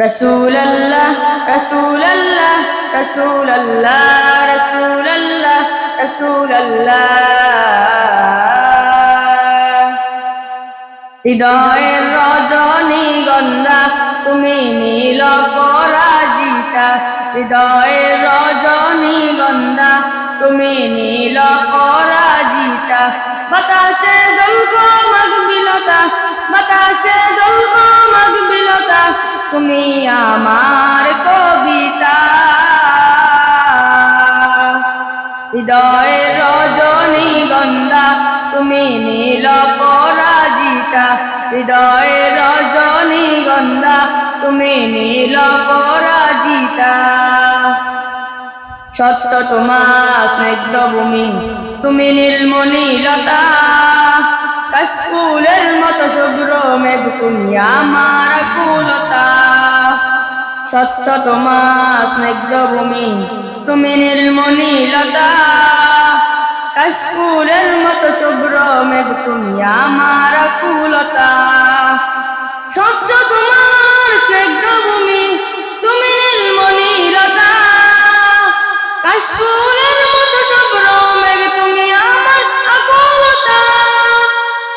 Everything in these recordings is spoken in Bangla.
رسول الله رسول الله رسول الله رسول الله رسول الله হৃদয়ের রজনী গন্ধা তুমি নীল পরাজিতা হৃদয়ের রজনী গন্ধা তুমি নীল পরাজিতা বাতাসে জলক মগবিলতা বাতাসে তুমি আমার কবিতা। হৃদয়ের রজনী গন্ধা, তুমি নীল পরাজিতা। রজনী গন্ধা, তুমি নীল পরাজিতা। স্বচ্ছ তোমার স্নিগ্ধ ভূমি তুমি নীলমণিলতা। লতা মতো শুভ্র মেঘ তুমি আমার কুলতা। স্বচ্ছ তোমার স্নিগ্ধ ভূমি তুমি মতো শুভ্র মেঘ তুমি আমার কুলতা। স্বচ্ছ তোমার স্নিগ্ধ ভূমি তুমি নীলমণিলতা কাশফুলের মতো শুভ্র মেঘ তুমি আমার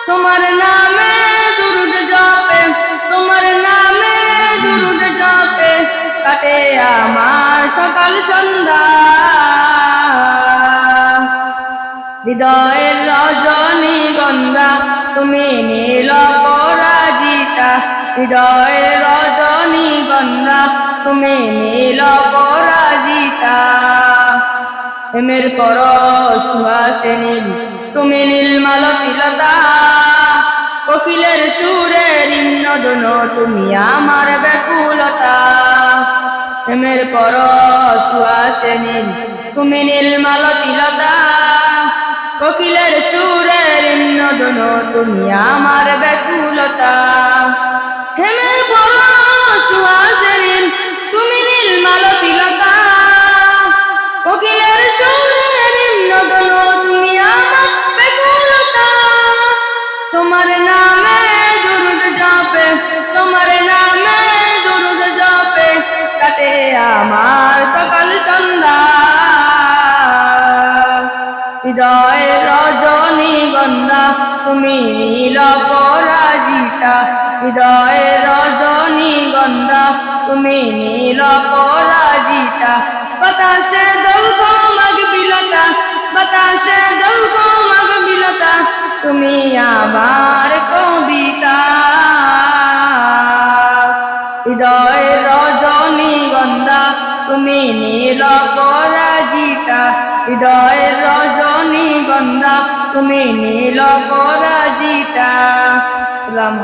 তোমার নামে কাটে আমার সকাল সন্ধ্যা। হৃদয়ের রজনী গন্ধা, তুমি নীল পরাজিতা হৃদয়ের রজনী গন্ধা, তুমি নীল পরাজিতা হেমের পর সুহাসে নীল, তুমি নীল মালতিলতা। কোকিলের সুরে রিন্নদন তুমি আমার হেমের পর নীল। তুমি নীলমাল মালতিলতা কোকিলের সুরের নদন তুমি আমার ব্যাকুলতা। হেমের সকাল সন্ধ্যা। হৃদয় রজনী গন্ধা, তুমি নীল পরাজিতা। হৃদয়ের রজনী গন্ধা, তুমি নীল পরাজিতা। বাতাসে দৌক মগ বিলতা, বাতাসে দৌক মগ বিলতা, তুমি আমার হৃদয়ের রজনী গন্ধা তুমি নীল পরাজিতা। সালাম